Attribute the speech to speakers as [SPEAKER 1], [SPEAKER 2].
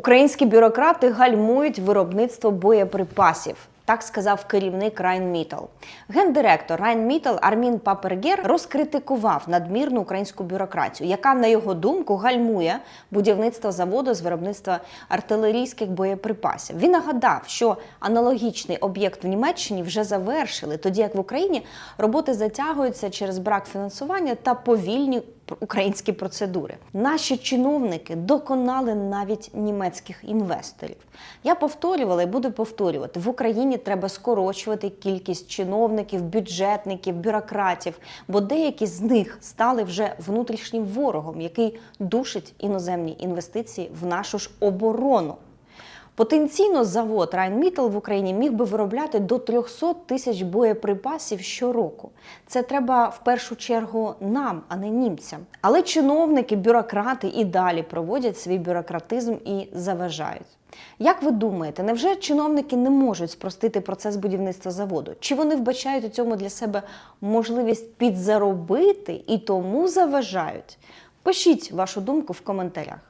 [SPEAKER 1] Українські бюрократи гальмують виробництво боєприпасів. Так сказав керівник Райнмітал. Гендиректор Райнмітал Армін Папергер розкритикував надмірну українську бюрократію, яка, на його думку, гальмує будівництво заводу з виробництва артилерійських боєприпасів. Він нагадав, що аналогічний об'єкт в Німеччині вже завершили, тоді як в Україні роботи затягуються через брак фінансування та повільні українські процедури. Наші чиновники доконали навіть німецьких інвесторів. Я повторювала і буду повторювати: в Україні треба скорочувати кількість чиновників, бюджетників, бюрократів, бо деякі з них стали вже внутрішнім ворогом, який душить іноземні інвестиції в нашу ж оборону. Потенційно завод Райнмітал в Україні міг би виробляти до 300 тисяч боєприпасів щороку. Це треба в першу чергу нам, а не німцям. Але чиновники, бюрократи і далі проводять свій бюрократизм і заважають. Як ви думаєте, невже чиновники не можуть спростити процес будівництва заводу? Чи вони вбачають у цьому для себе можливість підзаробити і тому заважають? Пишіть вашу думку в коментарях.